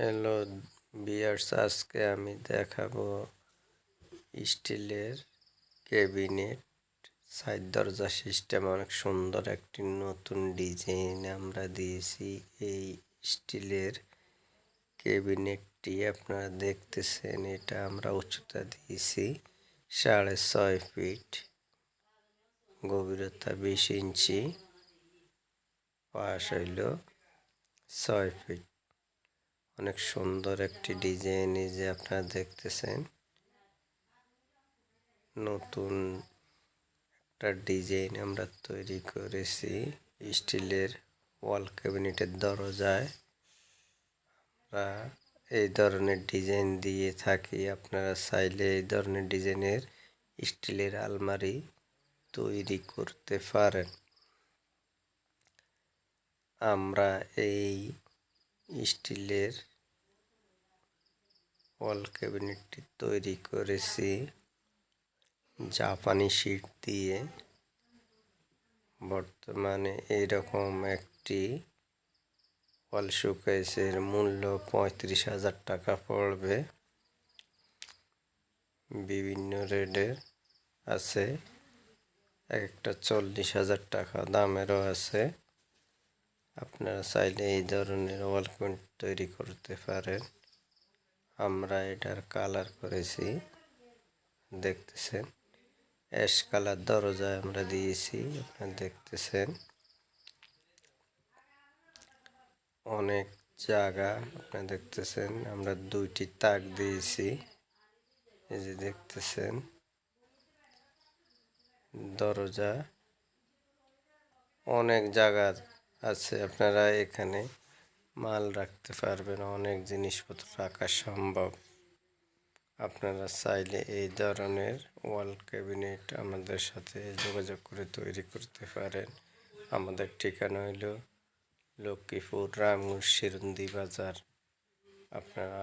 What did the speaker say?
Hello বিয়ার্স আজকে আমি দেখাবো স্টিলের ক্যাবিনেট। সাইড দরজা সিস্টেম অনেক সুন্দর, একটি নতুন ডিজাইন আমরা দিয়েছি এই স্টিলের ক্যাবিনেটটি। আপনারা দেখতেছেন, এটা আমরা উচ্চতা দিয়েছি সাড়ে ছয় ফিট, গভীরতা বিশ ইঞ্চি, পাশ হইল ছয় ফিট। অনেক সুন্দর একটি ডিজাইন এই যে আপনারা দেখতেছেন। নতুন একটা ডিজাইন আমরা তৈরি করেছি। স্টিলের ওয়াল ক্যাবিনেটের দরজায়। আমরা এই ধরনের ডিজাইন দিয়ে থাকি। আপনারা চাইলে এই ধরনের ডিজাইনের স্টিলের আলমারি তৈরি করতে পারেন। আমরা এই স্টিলের ওয়াল ক্যাবিনেটটি তৈরি করেছি। জাপানি শিট দিয়ে। বর্তমানে এইরকম একটি ওয়াল শোকেসের মূল্য পঁয়ত্রিশ হাজার টাকা পড়বে। বিভিন্ন রেডের আছে। একটা চল্লিশ হাজার টাকা দামেরও আছে। আপনারা চাইলে এই ধরনের ওয়াল পেন্ট তৈরি করতে পারেন। আমরা এটার কালার করেছি। দেখতেছেন? অ্যাশ কালার দরজায় আমরা দিয়েছি, আপনারা দেখতেছেন? অনেক জায়গা, আপনারা দেখতেছেন? আমরা দুইটি তাক দিয়েছি। এই যে দেখতেছেন? দরজা। অনেক জায়গা আছে, আপনারা এখানে মাল রাখতে পারবেন। অনেক জিনিসপত্র রাখা সম্ভব। আপনারা চাইলে এই ধরনের ওয়াল ক্যাবিনেট আমাদের সাথে যোগাযোগ করে তৈরি করতে পারেন। আমাদের ঠিকানা হইল লক্ষ্মীপুর রামগঞ্জ সিরন্দি বাজার। আপনারা